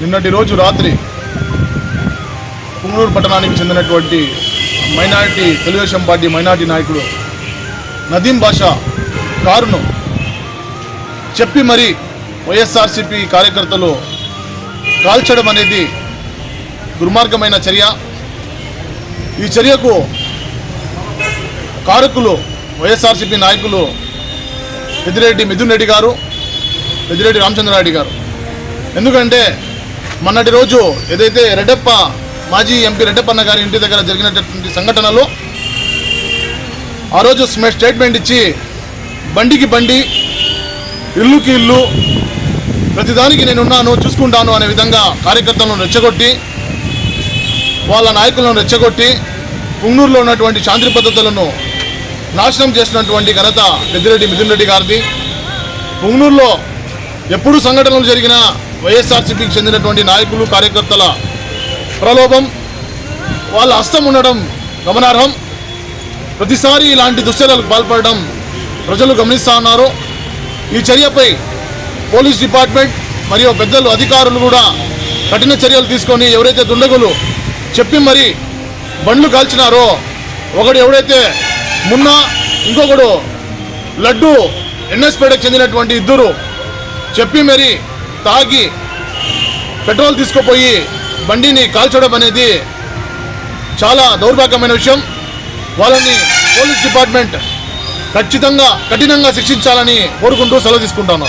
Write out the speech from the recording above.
నిన్నటి రోజు రాత్రి పుంగనూరు పట్టణానికి చెందినటువంటి మైనారిటీ తెలుగుదేశం పార్టీ మైనార్టీ నాయకుడు నదీం బాషా కారును చెప్పి మరి వైఎస్ఆర్సీపీ కార్యకర్తలు కాల్చడం అనేది దుర్మార్గమైన చర్య. ఈ చర్యకు కారకులు వైఎస్ఆర్సీపీ నాయకులు పెద్దిరెడ్డి మిథున్ రెడ్డి గారు పెద్దిరెడ్డి రామచంద్రారెడ్డి గారు. ఎందుకంటే మొన్నటి రోజు ఏదైతే రెడ్డప్ప మాజీ ఎంపీ రెడ్డప్పన్న గారి ఇంటి దగ్గర జరిగినటువంటి సంఘటనలో ఆ రోజు స్టేట్మెంట్ ఇచ్చి బండికి బండి ఇల్లుకి ఇల్లు ప్రతిదానికి నేనున్నాను చూసుకుంటాను అనే విధంగా కార్యకర్తలను రెచ్చగొట్టి వాళ్ళ నాయకులను రెచ్చగొట్టి పుంగనూరులో ఉన్నటువంటి శాంతి పద్ధతులను నాశనం చేసినటువంటి ఘనత పెద్దిరెడ్డి మిథున్ రెడ్డి గారిది. పుంగనూరులో ఎప్పుడు సంఘటనలు జరిగినా వైఎస్ఆర్సీపీకి చెందినటువంటి నాయకులు కార్యకర్తల ప్రలోభం వాళ్ళ హస్తం ఉండడం గమనార్హం. ప్రతిసారి ఇలాంటి దుశ్చర్యలకు పాల్పడడం ప్రజలు గమనిస్తూ ఉన్నారు. ఈ చర్యపై పోలీస్ డిపార్ట్మెంట్ మరియు పెద్దలు అధికారులు కూడా కఠిన చర్యలు తీసుకొని ఎవరైతే దుండగులు చెప్పి మరి బండ్లు కాల్చినారో ఒకడు ఎవడైతే మున్నా ఇంకొకడు లడ్డు ఎన్ఎస్పేటకు చెందినటువంటి ఇద్దరు చెప్పి మరి తాగి పెట్రోల్ తీసుకుపోయి బండిని కాల్చడం అనేది చాలా దౌర్భాగ్యమైన విషయం. వాళ్ళని పోలీస్ డిపార్ట్మెంట్ ఖచ్చితంగా కఠినంగా శిక్షించాలని కోరుకుంటూ సెలవు తీసుకుంటాను.